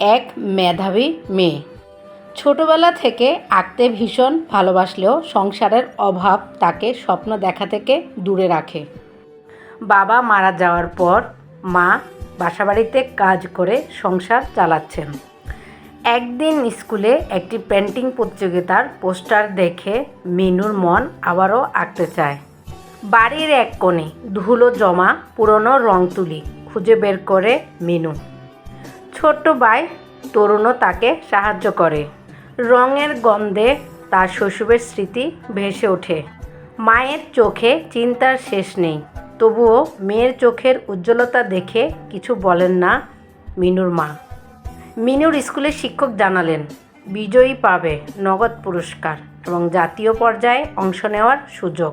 এক মেধাবী মেয়ে। ছোটবেলা থেকে আঁকতে ভীষণ ভালোবাসলেও সংসারের অভাব তাকে স্বপ্ন দেখা থেকে দূরে রাখে। বাবা মারা যাওয়ার পর মা বাসাবাড়িতে কাজ করে সংসার চালাচ্ছেন। একদিন স্কুলে একটি পেন্টিং প্রতিযোগিতার পোস্টার দেখে মিনুর মন আবারও আঁকতে চায়। বাড়ির এক কোণে ধুলো জমা পুরনো রং তুলি। খুঁজে বের করে মিনু। ছোট্ট ভাই তরুণও তাকে সাহায্য করে। রঙের গন্ধে তার শৈশবের স্মৃতি ভেসে ওঠে। মায়ের চোখে চিন্তার শেষ নেই। তবুও মেয়ের চোখের উজ্জ্বলতা দেখে কিছু বলেন না মিনুর মা। মিনুর স্কুলের শিক্ষক জানালেন, বিজয়ী পাবে নগদ পুরস্কার এবং জাতীয় পর্যায়ে অংশ নেওয়ার সুযোগ।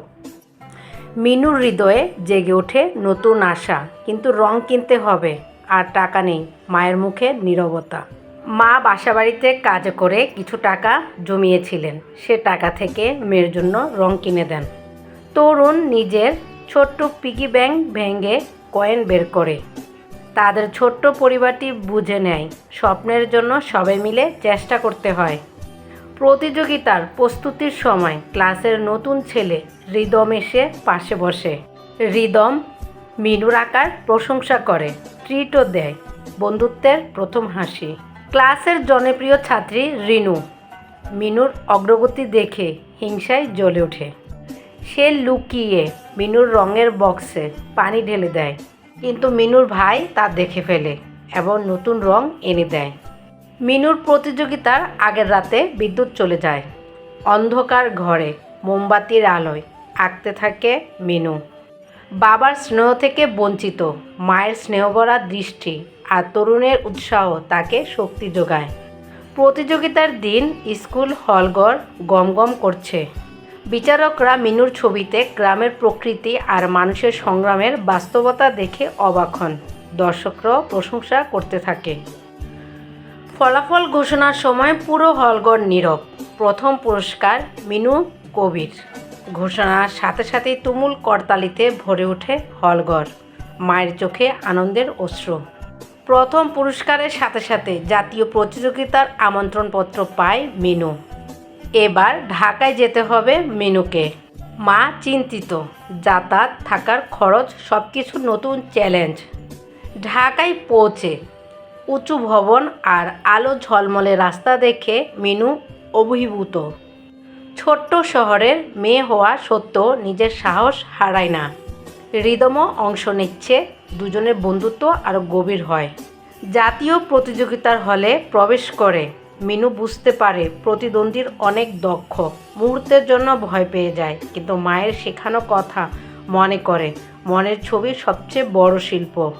মিনুর হৃদয়ে জেগে ওঠে নতুন আশা। কিন্তু রং কিনতে হবে, আর টাকা নেই, মায়ের মুখে নীরবতা। মা বাসাবাড়িতে কাজ করে কিছু টাকা জমিয়েছিলেন। সে টাকা থেকে মেয়ের জন্য রং কিনে দেন। তরুণ নিজের ছোট্ট পিগি ব্যাংক ভেঙে কয়েন বের করে। তাদের ছোট্ট পরিবারটি বুঝে নেয়, স্বপ্নের জন্য সবাই মিলে চেষ্টা করতে হয়। প্রতিযোগিতার প্রস্তুতির সময় ক্লাসের নতুন ছেলে হৃদম এসে পাশে বসে। হৃদম মিনুর আকার প্রশংসা করে, ট্রিটও দেয়, বন্ধুত্বের প্রথম হাসি। ক্লাসের জনপ্রিয় ছাত্রী রিনু মিনুর অগ্রগতি দেখে হিংসায় জ্বলে ওঠে। সে লুকিয়ে মিনুর রঙের বক্সে পানি ঢেলে দেয়, কিন্তু মিনুর ভাই তা দেখে ফেলে এবং নতুন রং এনে দেয়। মিনুর প্রতিযোগিতার আগের রাতে বিদ্যুৎ চলে যায়। অন্ধকার ঘরে, মোমবাতির আলোয় আঁকতে থাকে মিনু। বাবার স্নেহ থেকে বঞ্চিত, মায়ের স্নেহভরা দৃষ্টি আর তরুণের উৎসাহ তাকে শক্তি যোগায়। প্রতিযোগিতার দিন স্কুল হলঘর গমগম করছে। বিচারকরা মিনুর ছবিতে গ্রামের প্রকৃতি আর মানুষের সংগ্রামের বাস্তবতা দেখে অবাক হন। দর্শকরাও প্রশংসা করতে থাকে। ফলাফল ঘোষণার সময় পুরো হলঘর নীরব। প্রথম পুরস্কার মিনু কবির। ঘোষণার সাথে সাথেই তুমুল করতালিতে ভরে ওঠে হলঘর মায়ের চোখে আনন্দের অশ্রু। প্রথম পুরস্কারের সাথে সাথে জাতীয় প্রতিযোগিতার আমন্ত্রণপত্র পায় মিনু। এবার ঢাকায় যেতে হবে মিনুকে। মা চিন্তিত। যাতায়াত থাকার খরচ সব কিছু নতুন চ্যালেঞ্জ। ঢাকায় পৌঁছে উঁচু ভবন আর আলো ঝলমলে রাস্তা দেখে মিনু অভিভূত। ছোট্ট শহরের মেয়ে হওয়া সত্ত্বেও নিজের সাহস হারায় না। হৃদমও অংশ নিচ্ছে, দুজনের বন্ধুত্ব আরও গভীর হয়। জাতীয় প্রতিযোগিতার হলে প্রবেশ করে, মিনু বুঝতে পারে প্রতিদ্বন্দ্বীর অনেক দক্ষ, মুহূর্তের জন্য ভয় পেয়ে যায়, কিন্তু মায়ের শেখানো কথা মনে করে, মনের ছবি সবচেয়ে বড় শিল্প।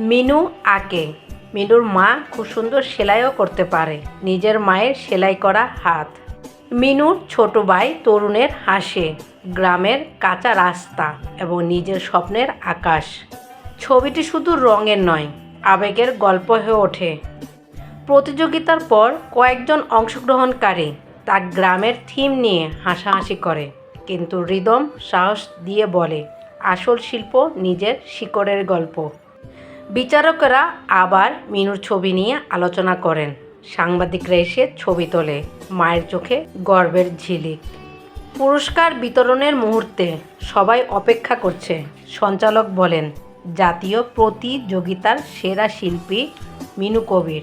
মিনু আঁকে মিনুর মা খুব সুন্দর সেলাইও করতে পারে। নিজের মায়ের সেলাই করা হাত। মিনুর ছোট ভাই তরুণের হাসে, গ্রামের কাঁচা রাস্তা এবং নিজের স্বপ্নের আকাশ। ছবিটি শুধু রঙের নয়, আবেগের গল্প হয়ে ওঠে। প্রতিযোগিতার পর কয়েকজন অংশগ্রহণকারী তার গ্রামের থিম নিয়ে হাসাহাসি করে, কিন্তু হৃদম সাহস দিয়ে বলে, আসল শিল্প নিজের শিকড়ের গল্প। বিচারকেরা আবার মিনুর ছবি নিয়ে আলোচনা করেন। সাংবাদিকরা এসে ছবি তোলে। মায়ের চোখে গর্বের ঝিলিক। পুরস্কার বিতরণের মুহূর্তে সবাই অপেক্ষা করছে। সঞ্চালক বলেন, জাতীয় প্রতিযোগিতার সেরা শিল্পী মিনু কবির।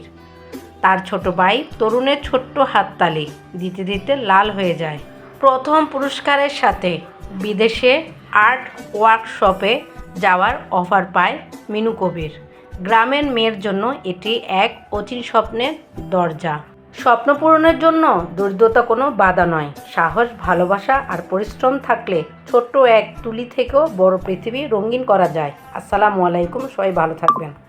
তার ছোট ভাই তরুণের ছোট্ট হাততালি দিতে দিতে লাল হয়ে যায়। প্রথম পুরস্কারের সাথে বিদেশে আর্ট ওয়ার্কশপে যাওয়ার অফার পায় মিনু কবির। গ্রামের মেয়ের জন্য এটি এক অচিন স্বপ্নের দরজা। স্বপ্ন পূরণের জন্য দরিদ্রতা কোনো বাধা নয়। সাহস, ভালোবাসা আর পরিশ্রম থাকলে ছোট্ট এক তুলি থেকেও বড় পৃথিবী রঙিন করা যায়। আসসালামু আলাইকুম, সবাই ভালো থাকবেন।